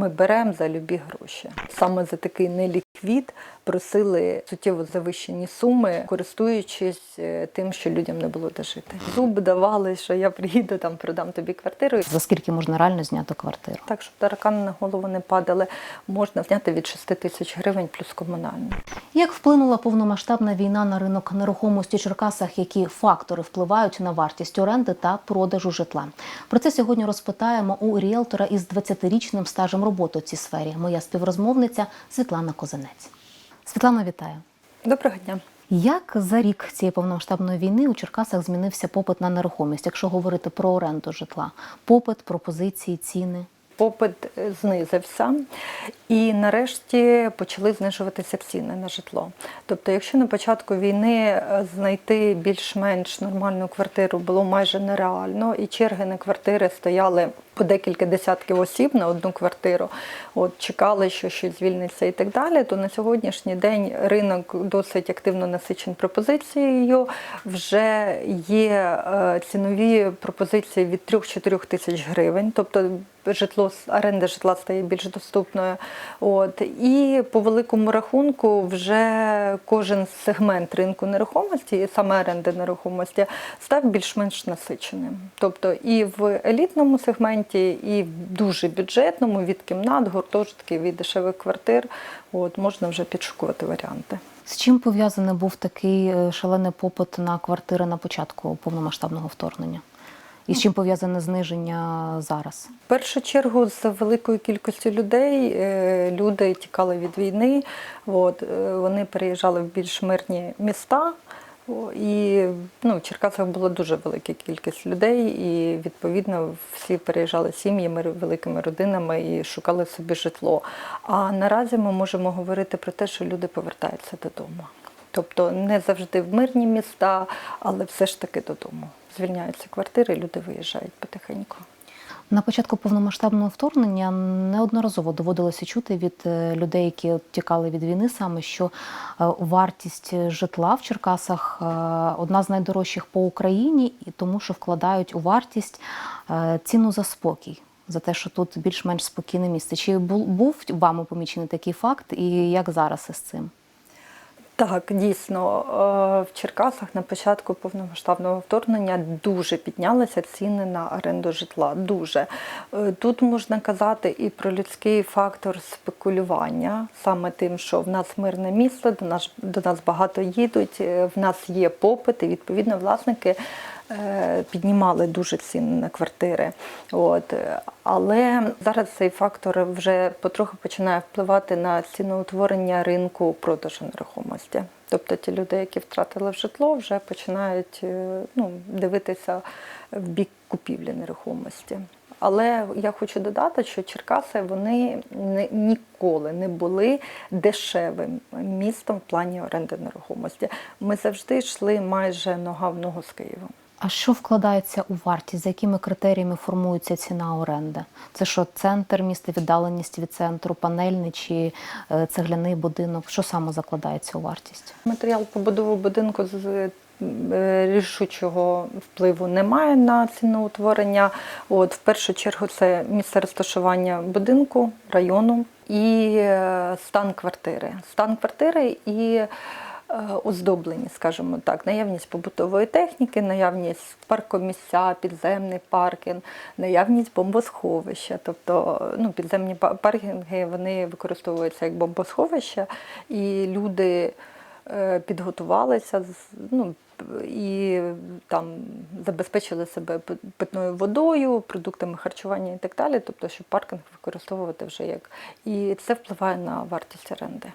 ми беремо за любі гроші. Саме за такий неліквід просили суттєво завищені суми, користуючись е, тим, що людям не було де жити. Зуб давали, що я приїду там, продам тобі квартиру. За скільки можна реально зняти квартиру? Так, щоб таракани на голову не падали, можна зняти від 6 тисяч гривень плюс комунальні. Як вплинула повномасштабна війна на ринок нерухомості в Черкасах? Які фактори впливають на вартість оренди та продажу житла? Про це сьогодні розпитаємо у ріелтора із 20-річним стажем роботи у цій сфері. Моя співрозмовниця Світлана Козанець. Світлана, вітаю. Доброго дня. Як за рік цієї повномасштабної війни у Черкасах змінився попит на нерухомість, якщо говорити про оренду житла? Попит, пропозиції, ціни? Попит е, знизився, і нарешті почали знижуватися ціни на житло. Тобто, якщо на початку війни е, знайти більш-менш нормальну квартиру було майже нереально, і черги на квартири стояли по декілька десятків осіб на одну квартиру, от чекали, що щось звільниться і так далі, то на сьогоднішній день ринок досить активно насичений пропозицією. Вже є е, цінові пропозиції від 3-4 тисяч гривень, тобто житло оренда житла стає більш доступною. От і по великому рахунку, вже кожен сегмент ринку нерухомості, і саме оренди нерухомості, став більш-менш насиченим. Тобто і в елітному сегменті, і в дуже бюджетному від кімнат, гуртожитків від дешевих квартир, от можна вже підшукувати варіанти. З чим пов'язаний був такий е, шалений попит на квартири на початку повномасштабного вторгнення? І з чим пов'язане зниження зараз? В першу чергу з великою кількістю людей е, люди тікали від війни. От, е, вони переїжджали в більш мирні міста. І ну, в Черкасах була дуже велика кількість людей, і відповідно всі переїжджали сім'ями, великими родинами і шукали собі житло. А наразі ми можемо говорити про те, що люди повертаються додому. Тобто не завжди в мирні міста, але все ж таки додому. Звільняються квартири, люди виїжджають потихеньку. На початку повномасштабного вторгнення неодноразово доводилося чути від е, людей, які тікали від війни, саме що е, вартість житла в Черкасах е, одна з найдорожчих по Україні, і тому що вкладають у вартість ціну за спокій. За те, що тут більш-менш спокійне місце. Чи бу- був вами помічений такий факт, і як зараз із цим? Так, дійсно, е, в Черкасах на початку повномасштабного вторгнення дуже піднялися ціни на оренду житла. Дуже Е, тут можна казати і про людський фактор спекулювання, саме тим, що в нас мирне місто, до нас до нас багато їдуть, е, в нас є попит, і відповідно власники. Е, Піднімали дуже ціни на квартири, от але зараз цей фактор вже потроху починає впливати на ціноутворення ринку продажу нерухомості. Тобто ті люди, які втратили житло, вже починають е, ну, дивитися в бік купівлі нерухомості. Але я хочу додати, що Черкаси вони ніколи не були дешевим містом в плані оренди нерухомості. Ми завжди йшли майже нога в ногу з Києвом. А що вкладається у вартість? За якими критеріями формується ціна оренди? Це що центр міста, віддаленість від центру, панельний чи е, цегляний будинок? Що саме закладається у вартість? Матеріал побудови будинку з е, рішучого впливу немає на ціноутворення. От, в першу чергу це місце розташування будинку, району і е, стан квартири. Стан квартири і е, оздоблення, скажімо так, наявність побутової техніки, наявність паркомісця, підземний паркінг, наявність бомбосховища. Тобто ну, підземні паркінги вони використовуються як бомбосховища, і люди е, підготувалися ну, і там забезпечили себе пи- питною водою, продуктами харчування і так далі. Тобто, щоб паркінг використовувати вже як. І це впливає на вартість оренди.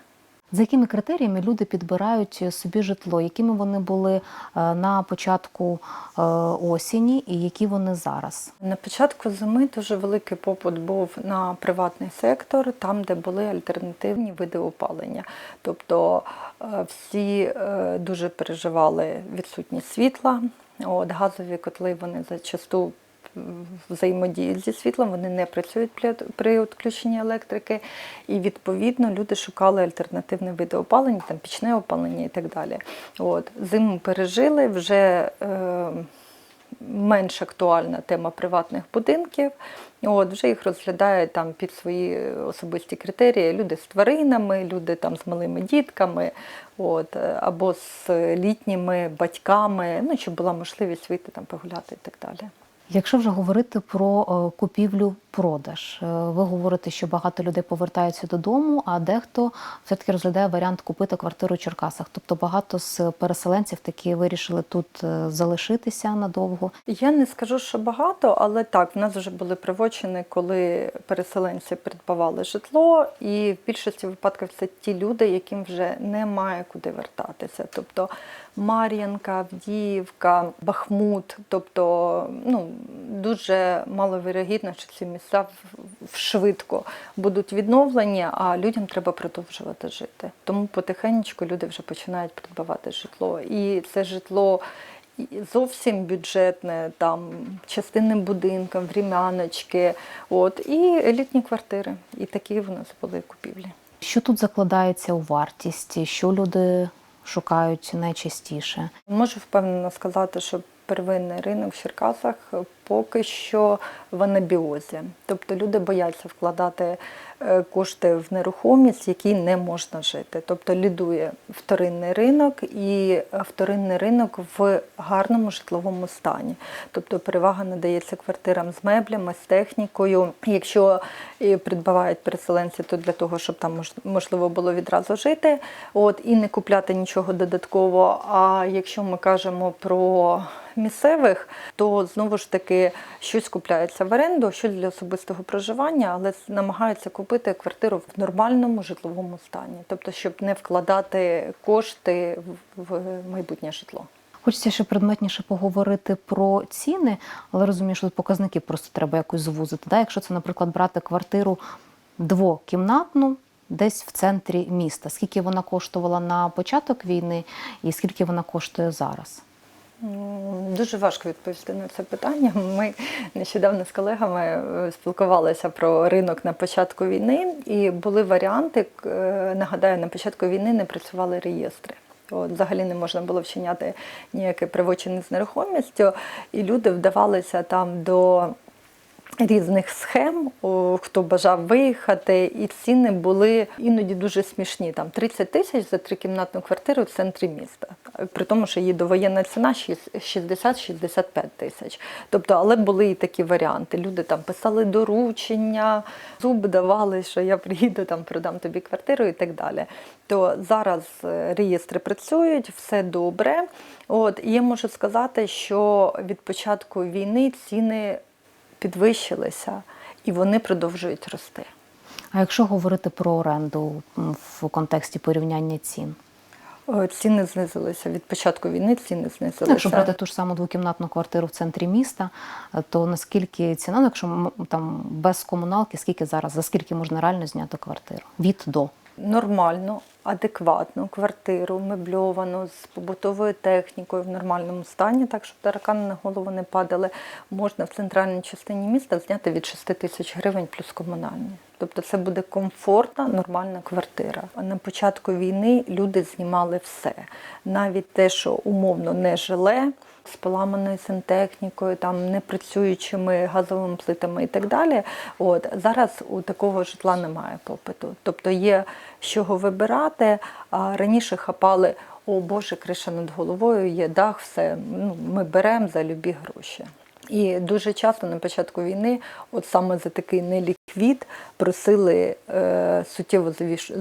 За якими критеріями люди підбирають собі житло? Якими вони були е, на початку е, осені і які вони зараз? На початку зими дуже великий попит був на приватний сектор, там, де були альтернативні види опалення. Тобто е, всі дуже переживали відсутність світла. От, газові котли вони зачасту взаємодіють зі світлом, вони не працюють при- відключенні електрики. І відповідно люди шукали альтернативні види опалення, там пічне опалення і так далі. От, зиму пережили, вже е, менш актуальна тема приватних будинків. От, вже їх розглядають там під свої особисті критерії. Люди з тваринами, люди там з малими дітками, от, або з літніми батьками, ну, щоб була можливість вийти там погуляти і так далі. Якщо вже говорити про е, купівлю-продаж, е, ви говорите, що багато людей повертаються додому, а дехто все-таки розглядає варіант купити квартиру у Черкасах. Тобто багато з переселенців таки вирішили тут е, залишитися надовго. Я не скажу, що багато, але так, в нас вже були привочини, коли переселенці придбавали житло, і в більшості випадків це ті люди, яким вже немає куди вертатися. Тобто Мар'янка, Авдіївка, Бахмут, тобто ну, дуже маловірогідно, що ці місця швидко будуть відновлені, а людям треба продовжувати жити. Тому потихеньку люди вже починають придбавати житло. І це житло зовсім бюджетне, там частинним будинкам, врем'яночки, от, і елітні квартири. І такі в нас були купівлі. Що тут закладається у вартість? Що люди шукають найчастіше? Можу впевнено сказати, що первинний ринок в Черкасах поки що в анабіозі. Тобто люди бояться вкладати е, кошти в нерухомість, в якій не можна жити. Тобто лідує вторинний ринок і е, вторинний ринок в гарному житловому стані. Тобто перевага надається квартирам з меблями, з технікою. Якщо і придбавають переселенці, то для того, щоб там можливо було відразу жити, от і не купляти нічого додатково. А якщо ми кажемо про місцевих, то знову ж таки щось купляється в оренду, щось для особистого проживання, але намагаються купити квартиру в нормальному житловому стані, тобто, щоб не вкладати кошти в в майбутнє житло. Хочеться ще предметніше поговорити про ціни, але розумію, що тут показники просто треба якось звузити. Да? Якщо це, наприклад, брати квартиру двокімнатну десь в центрі міста, скільки вона коштувала на початок війни і скільки вона коштує зараз? Дуже важко відповісти на це питання. Ми нещодавно з колегами е, спілкувалися про ринок на початку війни, і були варіанти. е, Нагадаю, на початку війни не працювали реєстри. От, взагалі не можна було вчиняти ніяке привочення з нерухомістю, і люди вдавалися там до різних схем, хто бажав виїхати, і ціни були іноді дуже смішні. Там 30 тисяч за трикімнатну квартиру в центрі міста. При тому, що її довоєнна ціна шість- 60-65 тисяч. Тобто, але були і такі варіанти. Люди там писали доручення, зуби давали, що я приїду, там продам тобі квартиру і так далі. То зараз е, реєстри працюють, все добре. От і я можу сказати, що від початку війни ціни підвищилися і вони продовжують рости. А якщо говорити про оренду в контексті порівняння цін? Е, Ціни знизилися від початку війни. Ціни Ну, знизилися. Якщо брати ту ж саму двокімнатну квартиру в центрі міста, е, то наскільки ціна, ну, якщо там без комуналки, скільки зараз, за скільки можна реально зняти квартиру? Від до. Нормальну, адекватну квартиру, мебльовану з побутовою технікою в нормальному стані, так щоб таракани на голову не падали, можна в центральній частині міста зняти від 6 тисяч гривень плюс комунальні. Тобто це буде комфортна, нормальна квартира. На початку війни люди знімали все, навіть те, що умовно не жиле. З поламаною сантехнікою, там не працюючими газовими плитами і так далі. От зараз у такого житла немає попиту. Тобто є з чого вибирати. А раніше хапали о Боже, криша над головою, є дах, все ну, ми беремо за любі гроші. І дуже часто на початку війни, от саме за такий неліквід, просили е, суттєво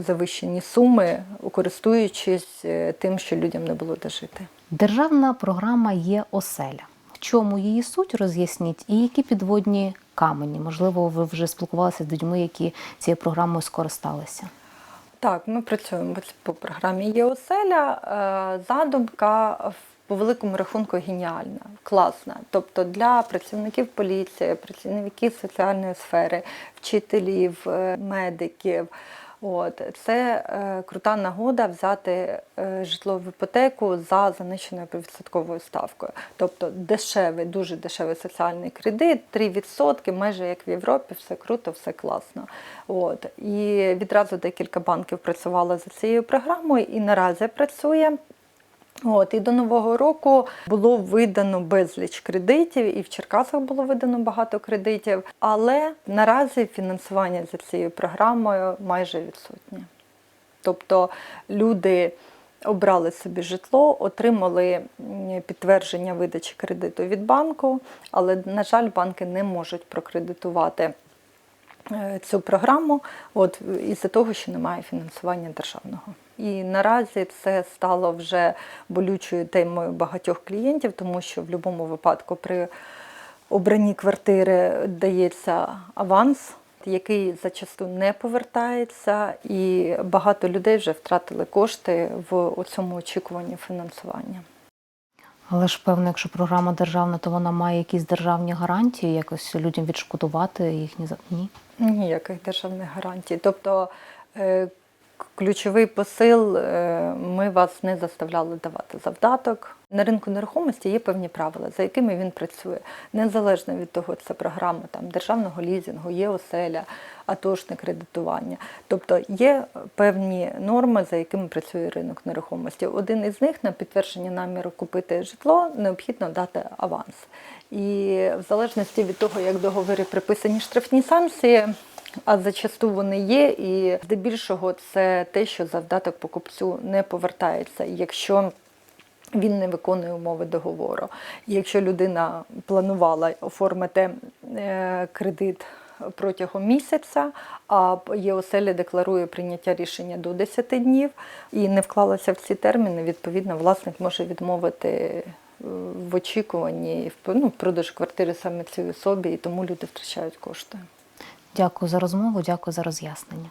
завищені суми, користуючись е, тим, що людям не було де жити. Державна програма є оселя. В чому її суть роз'ясніть, і які підводні камені? Можливо, ви вже спілкувалися з людьми, які цією програмою скористалися. Так, ми працюємо по програмі «Є оселя». Е, Задумка в- по великому рахунку геніальна, класна. Тобто для працівників поліції, працівників соціальної сфери, вчителів, е, медиків. От це е, крута нагода взяти е, житлову іпотеку за занищеною відсотковою ставкою. Тобто дешевий, дуже дешевий соціальний кредит, 3%, майже як в Європі, все круто, все класно. От і відразу декілька банків працювали за цією програмою і наразі працює. От і до нового року було видано безліч кредитів, і в Черкасах було видано багато кредитів. Але наразі фінансування за цією програмою майже відсутнє. Тобто люди обрали собі житло, отримали підтвердження видачі кредиту від банку, але, на жаль, банки не можуть прокредитувати цю програму от, із-за того, що немає фінансування державного. І наразі це стало вже болючою темою багатьох клієнтів, тому що в будь-якому випадку при обранні квартири дається аванс, який зачасту не повертається, і багато людей вже втратили кошти в цьому очікуванні фінансування. Але ж певно, якщо програма державна, то вона має якісь державні гарантії, якось людям відшкодувати їхні ні. Ніяких державних гарантій. Тобто е, ключовий посил е, ми вас не заставляли давати завдаток. На ринку нерухомості є певні правила, за якими він працює. Незалежно від того, це програма там, державного лізінгу, є оселя, атошне кредитування. Тобто є певні норми, за якими працює ринок нерухомості. Один із них на підтвердження наміру купити житло необхідно дати аванс. І в залежності від того, як в договорі приписані штрафні санкції, а зачасту вони є, і здебільшого це те, що завдаток покупцю не повертається, якщо він не виконує умови договору. Якщо людина планувала оформити е, кредит протягом місяця, а є оселя декларує прийняття рішення до 10 днів і не вклалася в ці терміни, відповідно, власник може відмовити е, в очікуванні ну, в продажу квартири саме цій особі, і тому люди втрачають кошти. Дякую за розмову, дякую за роз'яснення.